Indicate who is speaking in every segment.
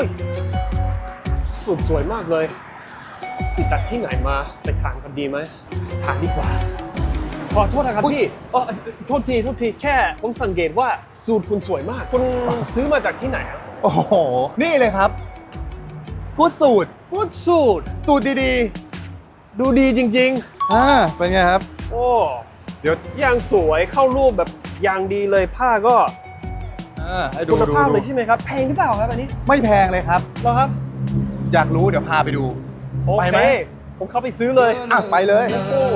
Speaker 1: ฮ้ยสุดสวยมากเลยติดตัดที่ไหนมาไปถามกันดีไหมถามดีกว่า ขอโทษนะครับพี่เออโทษทีโทษทีแค่ผมสังเกตว่าสูตรคุณสวยมากคุณซื้อมาจากที่ไหนอะ
Speaker 2: โอ้โห นี่เลยครับกูดสูตร
Speaker 1: กูดสูตร
Speaker 2: สูตรดี
Speaker 1: ดูดีจริง
Speaker 2: ๆอ่าเป็นไงครับ
Speaker 1: ๆโอ้
Speaker 2: เดี๋ยว
Speaker 1: ยางสวยเข้ารูปแบบยางดีเลยผ้าก็
Speaker 2: อ่าให้ดู
Speaker 1: คุณ
Speaker 2: ดู
Speaker 1: ภาพ
Speaker 2: ดู
Speaker 1: เลยใช่ไหมครับ แพงหรือเปล่าครับอันนี้
Speaker 2: ไม่แพงเลยครับ
Speaker 1: เหรอครับ
Speaker 2: อยากรู้เดี๋ยวพาไปดู
Speaker 1: โอ
Speaker 2: ไป
Speaker 1: เค
Speaker 2: ไหม
Speaker 1: ผมเข้าไปซื้อเลย
Speaker 2: อะไปเลย
Speaker 1: โอ้
Speaker 3: Good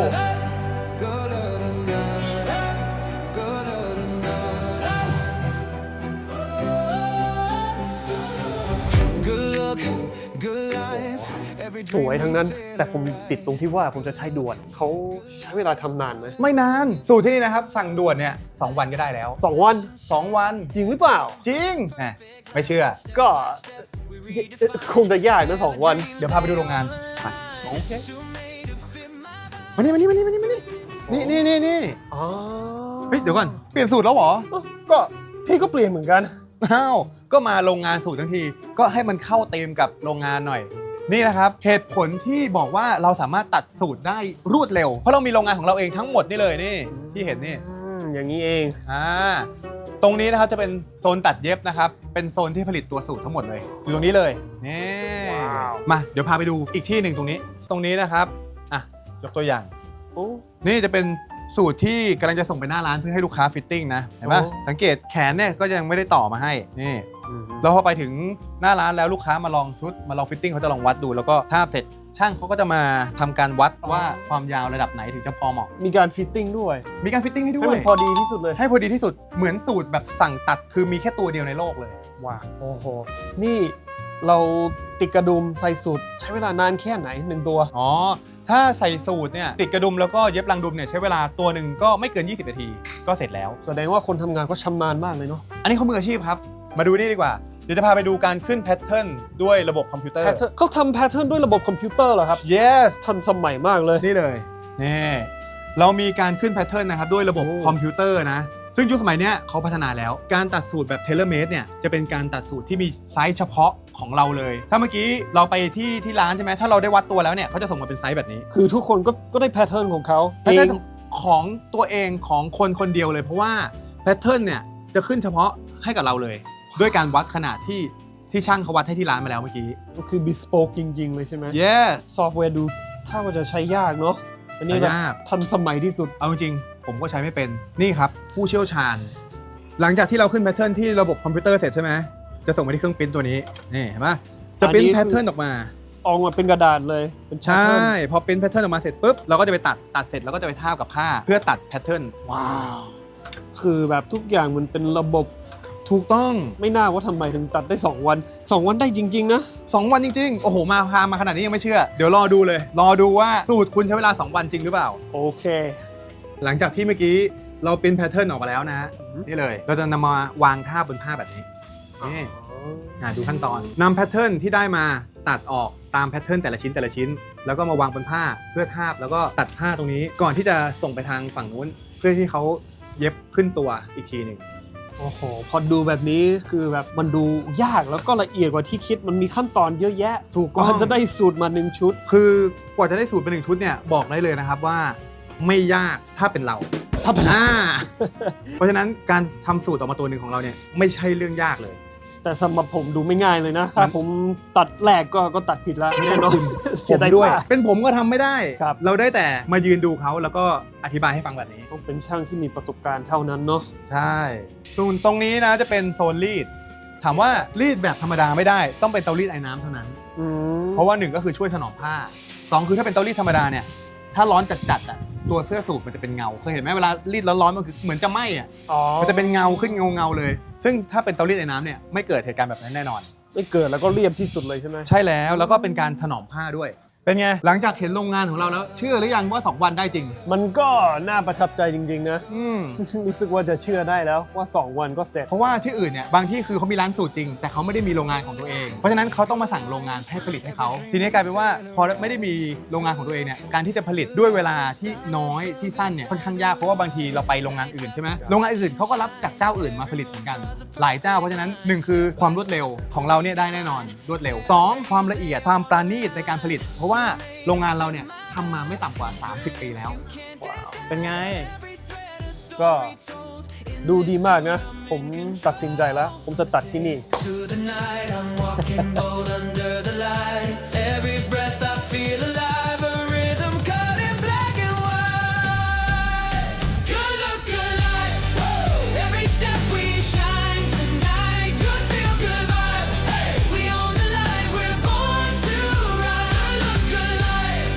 Speaker 1: สวยทั้งนั้น แต่ผมติดตรงที่ว่าผมจะใช้ด่วนเขาใช้เวลาทำนานไหม
Speaker 2: ไม่นาน สูตรที่นี่นะครับ สั่งด่วนเนี่ยสองวันก็ได้แล้ว
Speaker 1: สองวัน
Speaker 2: สองวัน
Speaker 1: จริงหรือเปล่า
Speaker 2: จริงแหมไม่เชื่อ
Speaker 1: ก็คงจะยากนะสองวัน
Speaker 2: เดี๋ยวพาไปดูโรงงานไปโอเคมานี่มานี่มานี่มานี่มานี่นี่นี่นี่นี่
Speaker 1: อ๋อ
Speaker 2: เฮ้ยเดี๋ยวก่อน เปลี่ยนสูตรแล้วเหรอ
Speaker 1: ก็พี่ก็เปลี่ยนเหมือนกัน
Speaker 2: อ้าว ก็มาโรงงานสูตรทั้งที ก็ให้มันเข้าธีมกับโรงงานหน่อย นี่นะครับเหตุผลที่บอกว่าเราสามารถตัดสูตรได้รวดเร็ว เพราะเรามีโรงงานของเราเองทั้งหมดนี่เลยนี่ที่เห็นนี่
Speaker 1: อืมอย่างนี้เอง
Speaker 2: อ่าตรงนี้นะครับจะเป็นโซนตัดเย็บนะครับ เป็นโซนที่ผลิตตัวสูตรทั้งหมดเลยอยู่ตรงนี้เลยนี่
Speaker 1: ว้าว
Speaker 2: มาเดี๋ยวพาไปดูอีกที่หนึ่งตรงนี้ ตรงนี้นะครับอะยกตัวอย่าง
Speaker 1: โอ้
Speaker 2: นี่จะเป็นสูตรที่กำลังจะส่งไปหน้าร้านเพื่อให้ลูกค้าฟิตติ้งนะเห็นปะ
Speaker 1: โอ้
Speaker 2: สังเกตแขนเนี่ยก็ยังไม่ได้ต่อมาให้นี่
Speaker 1: อืม
Speaker 2: แล้วพอไปถึงหน้าร้านแล้วลูกค้ามาลองชุดมาลองฟิตติ้งเขาจะลองวัดดู แล้วก็ทาบเสร็จช่างเขาก็จะมาทำการวัดว่าความยาวระดับไหนถึงจะพอเหมาะ
Speaker 1: มีการฟิตติ้งด้วย
Speaker 2: มีการฟิตติ้งให้ด้
Speaker 1: ให้
Speaker 2: ว
Speaker 1: มั
Speaker 2: ย
Speaker 1: นพอดีที่สุดเลย
Speaker 2: ให้พอดีที่สุดเหมือนสูตรแบบสั่งตัดคือมีแค่ตัวเดียวในโลกเลย
Speaker 1: ว้าว โอ้โห นี่เราติดกระดุมใส่สูตรใช้เวลานานแค่ไหนหนึ่งตัว
Speaker 2: อ๋อ ถ้าใส่สูตรเนี่ยติดกระดุมแล้วก็เย็บรังดุมเนี่ยใช้เวลาตัวหนึ่งก็ไม่เกิน 20 นาที ก็เสร็จแล้ว
Speaker 1: แสดงว่าคนทำงานก็ชำนาญมากเลยเนาะ
Speaker 2: อันนี้เขามืออาชีพครับ มาดูนี่ดีกว่า เดี๋ยวจะพาไปดูการขึ้นแพทเทิร์นด้วยระบบคอมพิวเตอร์
Speaker 1: แพทเทิร์นเขาทำแพทเทิร์นด้วยระบบคอมพิวเตอร์เหรอครับ
Speaker 2: yes
Speaker 1: ทันสมัยมากเลย
Speaker 2: นี่เลยนี่เรามีการขึ้นแพทเทิร์นนะครับด้วยระบบ
Speaker 1: โอ้
Speaker 2: คอมพิวเตอร์นะ ซึ่งยุคสมัยเนี้ยเขาพัฒนาแล้ว การตัดสูตรแบบเทเลเม e เนี่ยจะเป็นการตัดสูตรที่มีไซส์เฉพาะของเราเลย ถ้าเมื่อกี้เราไปที่ที่ร้านใช่ไหมถ้าเราได้วัดตัวแล้วเนี่ยเขาจะส่งมาเป็นไซส์แบบนี้
Speaker 1: คือทุกคนก็ก็ได้แพทเทิร์นของเขา
Speaker 2: แพท
Speaker 1: เอ
Speaker 2: เทิ
Speaker 1: ง
Speaker 2: ร์นของตัวเองของคนคนเดียวเลย เพราะว่าแพทเทิร์นเนี่ยจะขึ้นเฉพาะให้กับเราเลย ด้วยการวัดขนาดที่ที่ช่างเขาวัดให้ที่ร้านมาแล้วเมื่อกี้
Speaker 1: ก็คือ bespoke จริง ๆ เลยใช่ไหม
Speaker 2: yes
Speaker 1: ซอฟต์แวร์ดูถ้าว่าจะใช้ยากเนาะอันนี้
Speaker 2: ใช้
Speaker 1: แบบ
Speaker 2: ยาก
Speaker 1: ทันสมัยที่สุด
Speaker 2: เอาจริงๆผมก็ใช้ไม่เป็นนี่ครับ ผู้เชี่ยวชาญ หลังจากที่เราขึ้นแพทเทิร์นที่ระบบคอมพิวเตอร์เสร็จใช่ไหมจะส่งไปที่เครื่องปริ้นตัวนี้นี่เห็นไหมจะปริ้น
Speaker 1: อันนี้คือ
Speaker 2: แพทเทิร์นออกมา
Speaker 1: ออกมาเป็นกระดาษเลยเป็น
Speaker 2: ใช่
Speaker 1: pattern
Speaker 2: พอปริ้นแพทเทิร์นออกมาเสร็จปุ๊บเราก็จะไปตัดตัดเสร็จแล้วก็จะไปทาบกับผ้า เพื่อตัดแพทเทิร์น
Speaker 1: ว้าว คือแบบทุกอย่างมันเป็นระบบ
Speaker 2: ถูกต้อง
Speaker 1: ไม่น่าว่าทำไมถึงตัดได้ 2 วัน 2 วันได้จริง ๆ นะ
Speaker 2: 2วันจริง ๆ โอ้โห มาพามาขนาดนี้ยังไม่เชื่อ เดี๋ยวรอดูเลย รอดูว่าสูตรคุณใช้เวลา 2 วันจริงหรือเปล่า
Speaker 1: โอเค
Speaker 2: หลังจากที่เมื่อกี้เราปริ้นแพทเทิร์นออกมาแล้วนะ
Speaker 1: อือฮึ
Speaker 2: นี่เลย เราจะนำมาวางทาบบนผ้าแบบนี้ นี่อะดูขั้นตอนนำแพทเทิร์นที่ได้มาตัดออกตามแพทเทิร์นแต่ละชิ้นแต่ละชิ้น แล้วก็มาวางบนผ้าเพื่อทาบแล้วก็ตัดผ้าตรงนี้ ก่อนที่จะส่งไปทางฝั่งนู้น เพื่อที่เขาเย็บขึ้นตัวอีกทีหนึ่ง
Speaker 1: โอ้โห พอดูแบบนี้คือแบบมันดูยากแล้วก็ละเอียดกว่าที่คิดมันมีขั้นตอนเยอะแยะ
Speaker 2: ถูก
Speaker 1: กว่า
Speaker 2: ต้อง
Speaker 1: จะได้สูตรมาหนึ่งชุด
Speaker 2: คือกว่าจะได้สูตรเป็นหนึ่งชุดเนี่ยบอกได้เลยนะครับว่าไม่ยากถ้าเป็นเรา
Speaker 1: ถ้าเป็น
Speaker 2: อ่าเพราะฉะนั้นการทำสูตรออกมาตัวหนึ่งของเราเนี่ยไม่ใช่เรื่องยากเลย
Speaker 1: แต่สำหรับผมดูไม่ง่ายเลยนะ ถ้าผมตัดแรกก็ก็ตัดผิดแล้วแน่นอนเสียดาย
Speaker 2: ผมด้วย
Speaker 1: ผ้า
Speaker 2: เป็นผมก็ทำไม่ได้
Speaker 1: ครับ
Speaker 2: เราได้แต่มายืนดูเขาแล้วก็อธิบายให้ฟังแบบนี้
Speaker 1: ต้องเป็นช่างที่มีประสบการณ์เท่านั้นเนาะ
Speaker 2: ใช่ส่วนตรงนี้นะจะเป็นโซนรีด ถามว่ารีดแบบธรรมดาไม่ได้ ต้องเป็นเตารีดไอ้น้ำเท่านั้น
Speaker 1: อืม
Speaker 2: เพราะว่าหนึ่งก็คือช่วยถนอมผ้าสองคือถ้าเป็นเตารีดธรรมดาเนี่ย ถ้าร้อนจัดๆอะ ตัวเสื้อสูทมันจะเป็นเงาเคยเห็นไหมเวลารีดร้อนๆมันคือเหมือนจะไหม้อะ
Speaker 1: อ๋อ
Speaker 2: มันจะเป็นเงาขึ้นเงาเงาๆเลย ซึ่งถ้าเป็นเตารีดไอ้น้ำเนี่ยไม่เกิดเหตุการณ์แบบนั้นแน่นอน
Speaker 1: ไม่เกิดแล้วก็เรียบที่สุดเลยใช่ไหม
Speaker 2: ใช่แล้วแล้วก็เป็นการถนอมผ้าด้วย เป็นไง หลังจากเห็นโรงงานของเราแล้ว เชื่อหรือยังว่า 2 วันได้จริง
Speaker 1: มันก็น่าประทับใจจริงๆนะ
Speaker 2: อืม
Speaker 1: รู้สึกว่าจะเชื่อได้แล้วว่า 2 วันก็เสร็จ
Speaker 2: เพราะว่าที่อื่นเนี่ยบางที่คือเขามีร้านสูตรจริง แต่เขาไม่ได้มีโรงงานของตัวเอง เพราะฉะนั้นเขาต้องมาสั่งโรงงานให้ผลิตให้เขาทีนี้กลายเป็นว่าพอไม่ได้มีโรงงานของตัวเองเนี่ยการที่จะผลิตด้วยเวลาที่น้อยที่สั้นเนี่ยค่อนข้างยากเพราะว่าบางทีเราไปโรงงานอื่นใช่ไหมโรงงานอื่นเขาก็รับจากเจ้าอื่นมาผลิตเหมือนกัน หลายเจ้าเพราะฉะนั้นหนึ่งคือความรวดเร็วของเราเนี่ยได้แน่นอนรวดเร็วสองความละเอียดความปราณีตในการผลิตเพราะว่าว่าโรงงานเราเนี่ยทำมาไม่ต่ำกว่า 30 ปีแล้ว เป็นไง
Speaker 1: ก็ดูดีมากนะ ผมตัดสินใจแล้ว ผมจะตัดที่นี่